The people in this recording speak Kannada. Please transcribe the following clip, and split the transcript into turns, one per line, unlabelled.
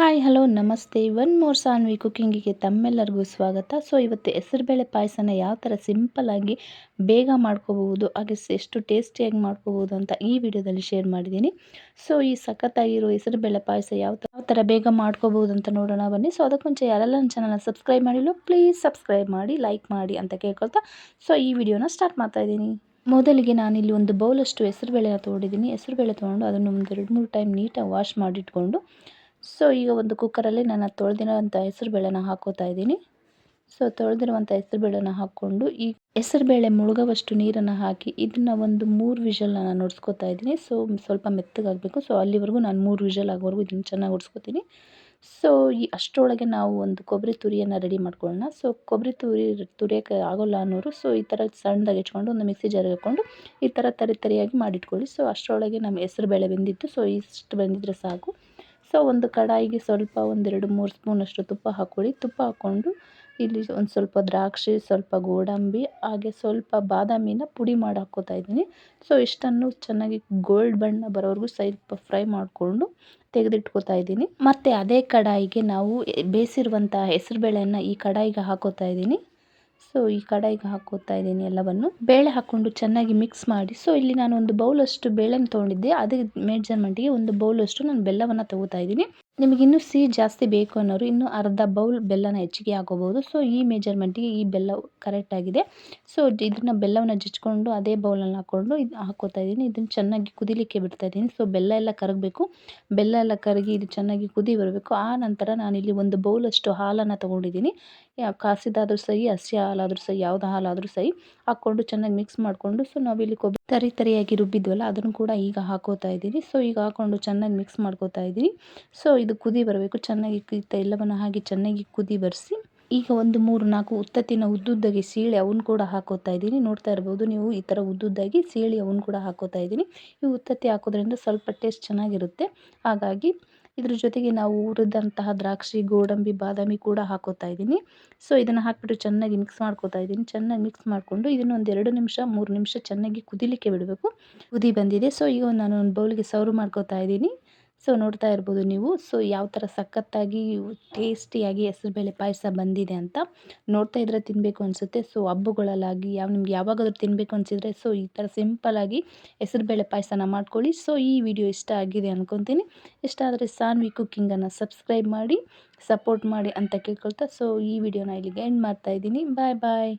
ಹಾಯ್ ಹಲೋ ನಮಸ್ತೆ ಒನ್ ಮೋರ್ ಸಾನ್ವಿ ಕುಕ್ಕಿಂಗಿಗೆ ತಮ್ಮೆಲ್ಲರಿಗೂ ಸ್ವಾಗತ. ಸೊ ಇವತ್ತು ಹೆಸರುಬೇಳೆ ಪಾಯಸನ ಯಾವ ಥರ ಸಿಂಪಲ್ಲಾಗಿ ಬೇಗ ಮಾಡ್ಕೋಬಹುದು, ಹಾಗೆ ಎಷ್ಟು ಟೇಸ್ಟಿಯಾಗಿ ಮಾಡ್ಕೋಬಹುದು ಅಂತ ಈ ವಿಡಿಯೋದಲ್ಲಿ ಶೇರ್ ಮಾಡಿದ್ದೀನಿ. ಸೊ ಈ ಸಖತ್ತಾಗಿರೋ ಹೆಸರುಬೇಳೆ ಪಾಯಸ ಯಾವ ಯಾವ ಥರ ಬೇಗ ಮಾಡ್ಕೋಬಹುದು ಅಂತ ನೋಡೋಣ ಬನ್ನಿ. ಸೊ ಅದಕ್ಕೆ ಮುಂಚೆ ಯಾರೆಲ್ಲ ನನ್ನ ಚಾನಲ್ನ ಸಬ್ಸ್ಕ್ರೈಬ್ ಮಾಡಿಲ್ಲ ಪ್ಲೀಸ್ ಸಬ್ಸ್ಕ್ರೈಬ್ ಮಾಡಿ ಲೈಕ್ ಮಾಡಿ ಅಂತ ಕೇಳ್ಕೊಳ್ತಾ. ಸೊ ಈ ವಿಡಿಯೋನ ಸ್ಟಾರ್ಟ್ ಮಾಡ್ತಾ ಇದ್ದೀನಿ. ಮೊದಲಿಗೆ ನಾನಿಲ್ಲಿ ಒಂದು ಬೌಲಷ್ಟು ಹೆಸರುಬೇಳೆನ ತೊಗೊಂಡಿದ್ದೀನಿ ಹೆಸರುಬೇಳೆ ತೊಗೊಂಡು ಅದನ್ನು ಒಂದು ಎರಡು ಮೂರು ಟೈಮ್ ನೀಟಾಗಿ ವಾಶ್ ಮಾಡಿಟ್ಕೊಂಡು ಸೊ ಈಗ ಒಂದು ಕುಕ್ಕರಲ್ಲಿ ನಾನು ತೊಳೆದಿರೋಂಥ ಹೆಸರುಬೇಳೆನ ಹಾಕೋತಾ ಇದ್ದೀನಿ. ಸೊ ತೊಳೆದಿರುವಂಥ ಹೆಸರುಬೇಳೆನ ಹಾಕ್ಕೊಂಡು ಈ ಹೆಸರುಬೇಳೆ ಮುಳುಗವಷ್ಟು ನೀರನ್ನು ಹಾಕಿ ಇದನ್ನು ಒಂದು ಮೂರು ವಿಷಲ್ ನಾನು ನುಡ್ಸ್ಕೊತಾ ಇದ್ದೀನಿ. ಸೊ ಸ್ವಲ್ಪ ಮೆತ್ತಗಾಗಬೇಕು ಸೊ ಅಲ್ಲಿವರೆಗೂ ನಾನು ಮೂರು ವಿಷಲ್ ಆಗೋವರೆಗೂ ಇದನ್ನು ಚೆನ್ನಾಗಿ ಉಡ್ಸ್ಕೊತೀನಿ ಸೊ ಈ ಅಷ್ಟರೊಳಗೆ ನಾವು ಒಂದು ಕೊಬ್ಬರಿ ತುರಿಯನ್ನು ರೆಡಿ ಮಾಡ್ಕೊಳ್ಳೋಣ. ಸೊ ಕೊಬ್ಬರಿ ತುರಿ, ತುರಿಯೋಕ್ಕೆ ಆಗೋಲ್ಲ ಅನ್ನೋರು ಸೊ ಈ ಥರ ಸಣ್ಣದಾಗಿ ಇಟ್ಕೊಂಡು ಒಂದು ಮಿಕ್ಸಿ ಜಾರಿಗೆ ಹಾಕ್ಕೊಂಡು ಈ ಥರ ತರಿ ತರಿಯಾಗಿ ಮಾಡಿಟ್ಕೊಳ್ಳಿ. ಸೊ ಅಷ್ಟರೊಳಗೆ ನಮ್ಮ ಹೆಸರು ಬೇಳೆ ಬೆಂದಿತ್ತು. ಸೊ ಇಷ್ಟು ಬೆಂದಿದ್ರೆ ಸಾಕು. ಸೊ ಒಂದು ಕಡಾಯಿಗೆ ಸ್ವಲ್ಪ ಒಂದೆರಡು ಮೂರು ಸ್ಪೂನಷ್ಟು ತುಪ್ಪ ಹಾಕ್ಕೊಳ್ಳಿ. ತುಪ್ಪ ಹಾಕ್ಕೊಂಡು ಇಲ್ಲಿ ಒಂದು ಸ್ವಲ್ಪ ದ್ರಾಕ್ಷಿ, ಸ್ವಲ್ಪ ಗೋಡಂಬಿ, ಹಾಗೆ ಸ್ವಲ್ಪ ಬಾದಾಮಿನ ಪುಡಿ ಮಾಡಿ ಹಾಕ್ಕೋತಾ ಇದ್ದೀನಿ. ಸೊ ಇಷ್ಟನ್ನು ಚೆನ್ನಾಗಿ ಗೋಲ್ಡ್ ಬಣ್ಣ ಬರೋವರೆಗೂ ಸ್ವಲ್ಪ ಫ್ರೈ ಮಾಡಿಕೊಂಡು ತೆಗೆದಿಟ್ಕೋತಾ ಇದ್ದೀನಿ. ಮತ್ತು ಅದೇ ಕಡಾಯಿಗೆ ನಾವು ಬೇಯಿಸಿರುವಂಥ ಹೆಸರುಬೇಳೆಯನ್ನು ಈ ಕಡಾಯಿಗೆ ಹಾಕೋತಾ ಇದ್ದೀನಿ. ಸೊ ಈ ಕಡಾಯಿಗೆ ಹಾಕೋತಾ ಇದ್ದೀನಿ ಎಲ್ಲವನ್ನು. ಬೇಳೆ ಹಾಕ್ಕೊಂಡು ಚೆನ್ನಾಗಿ ಮಿಕ್ಸ್ ಮಾಡಿ. ಸೊ ಇಲ್ಲಿ ನಾನು ಒಂದು ಬೌಲಷ್ಟು ಬೇಳೆನ ತೊಗೊಂಡಿದ್ದೆ. ಅದೇ ಮೆಜರ್ಮೆಂಟಿಗೆ ಒಂದು ಬೌಲಷ್ಟು ನಾನು ಬೆಲ್ಲವನ್ನು ತಗೋತಾ ಇದ್ದೀನಿ. ನಿಮಗೆ ಇನ್ನೂ ಸಿಹಿ ಜಾಸ್ತಿ ಬೇಕು ಅನ್ನೋರು ಇನ್ನೂ ಅರ್ಧ ಬೌಲ್ ಬೆಲ್ಲನ ಹೆಚ್ಚಿಗೆ ಹಾಕೋಬೋದು ಸೊ ಈ ಮೆಜರ್ಮೆಂಟಿಗೆ ಈ ಬೆಲ್ಲ ಕರೆಕ್ಟಾಗಿದೆ ಸೊ ಇದನ್ನು ಬೆಲ್ಲವನ್ನು ಜಜ್ಕೊಂಡು ಅದೇ ಬೌಲಲ್ಲಿ ಹಾಕ್ಕೊಂಡು ಇದು ಹಾಕೋತಾ ಇದ್ದೀನಿ. ಇದನ್ನು ಚೆನ್ನಾಗಿ ಕುದಿಲಿಕ್ಕೆ ಬಿಡ್ತಾ ಇದ್ದೀನಿ. ಸೊ ಬೆಲ್ಲ ಎಲ್ಲ ಕರಗಬೇಕು. ಬೆಲ್ಲ ಎಲ್ಲ ಕರಗಿ ಇದು ಚೆನ್ನಾಗಿ ಕುದಿ ಬರಬೇಕು. ಆ ನಂತರ ನಾನಿಲ್ಲಿ ಒಂದು ಬೌಲಷ್ಟು ಹಾಲನ್ನು ತೊಗೊಂಡಿದ್ದೀನಿ. ಕಾಸಿದಾದರೂ ಸಹಿ ಹಸಿ ಹಾಲಾದರೂ ಸಹಿ ಯಾವುದು ಹಾಲಾದರೂ ಸಹಿ ಹಾಕ್ಕೊಂಡು ಚೆನ್ನಾಗಿ ಮಿಕ್ಸ್ ಮಾಡಿಕೊಂಡು. ಸೊ ನಾವಿಲ್ಲಿ ಕೊಬ್ಬರಿ ತರಿ ತರಿಯಾಗಿ ರುಬ್ಬಿದ್ವಲ್ಲ, ಅದನ್ನು ಕೂಡ ಈಗ ಹಾಕೋತಾ ಇದ್ದೀನಿ. ಸೊ ಈಗ ಹಾಕ್ಕೊಂಡು ಚೆನ್ನಾಗಿ ಮಿಕ್ಸ್ ಮಾಡ್ಕೋತಾ ಇದ್ದೀನಿ. ಸೊ ಇದು ಕುದಿ ಬರಬೇಕು. ಚೆನ್ನಾಗಿ ಎಲ್ಲವನ್ನು ಹಾಗೆ ಚೆನ್ನಾಗಿ ಕುದಿ ಬರೆಸಿ, ಈಗ ಒಂದು ಮೂರು ನಾಲ್ಕು ಉತ್ತತ್ತಿನ ಉದ್ದುದ್ದಾಗಿ ಸೀಳಿ ಅವನ್ನು ಕೂಡ ಹಾಕೋತಾ ಇದ್ದೀನಿ. ನೋಡ್ತಾ ಇರ್ಬೋದು ನೀವು ಈ ಥರ ಉದ್ದುದ್ದಾಗಿ ಸೀಳಿ ಅವನ್ನು ಕೂಡ ಹಾಕೋತಾ ಇದ್ದೀನಿ. ಈ ಉತ್ತತ್ತಿ ಹಾಕೋದ್ರಿಂದ ಸ್ವಲ್ಪ ಟೇಸ್ಟ್ ಚೆನ್ನಾಗಿರುತ್ತೆ. ಹಾಗಾಗಿ ಇದ್ರ ಜೊತೆಗೆ ನಾವು ಹುರಿದಂತಹ ದ್ರಾಕ್ಷಿ, ಗೋಡಂಬಿ, ಬಾದಾಮಿ ಕೂಡ ಹಾಕೋತಾ ಇದ್ದೀನಿ. ಸೊ ಇದನ್ನು ಹಾಕಿಬಿಟ್ಟು ಚೆನ್ನಾಗಿ ಮಿಕ್ಸ್ ಮಾಡ್ಕೋತಾ ಇದ್ದೀನಿ. ಚೆನ್ನಾಗಿ ಮಿಕ್ಸ್ ಮಾಡಿಕೊಂಡು ಇದನ್ನು ಒಂದು ಎರಡು ನಿಮಿಷ, ಮೂರು ನಿಮಿಷ ಚೆನ್ನಾಗಿ ಕುದಿಲಿಕ್ಕೆ ಬಿಡಬೇಕು. ಕುದಿ ಬಂದಿದೆ. ಸೊ ಈಗ ನಾನು ಒಂದು ಬೌಲಿಗೆ ಸರ್ವ್ ಮಾಡ್ಕೋತಾ ಇದ್ದೀನಿ. ಸೊ, ನೋಡ್ತಾ ಇರ್ಬೋದು ನೀವು. ಸೊ, ಯಾವ ಥರ ಸಖತ್ತಾಗಿ, ಟೇಸ್ಟಿಯಾಗಿ ಹೆಸರುಬೇಳೆ ಪಾಯಸ ಬಂದಿದೆ ಅಂತ ನೋಡ್ತಾ ಇದ್ರೆ ತಿನ್ನಬೇಕು ಅನಿಸುತ್ತೆ. ಸೊ, ಹಬ್ಬಗಳಲ್ಲಾಗಿ, ಯಾವ ನಿಮ್ಗೆ ಯಾವಾಗಾದ್ರೂ ತಿನ್ನಬೇಕು ಅನಿಸಿದ್ರೆ, ಸೊ, ಈ ಥರ ಸಿಂಪಲ್ಲಾಗಿ ಹೆಸರುಬೇಳೆ ಪಾಯಸನ ಮಾಡ್ಕೊಳ್ಳಿ. ಸೊ, ಈ ವಿಡಿಯೋ ಇಷ್ಟ ಆಗಿದೆ ಅಂದ್ಕೊತೀನಿ ಇಷ್ಟ ಆದರೆ ಸಾನ್ವಿ ಕುಕ್ಕಿಂಗನ್ನು ಸಬ್ಸ್ಕ್ರೈಬ್ ಮಾಡಿ ಸಪೋರ್ಟ್ ಮಾಡಿ ಅಂತ ಕೇಳ್ಕೊಳ್ತಾ, ಸೊ, ಈ ವಿಡಿಯೋನ ಇಲ್ಲಿಗೆ ಎಂಡ್ ಮಾಡ್ತಾಯಿದ್ದೀನಿ ಬಾಯ್ ಬಾಯ್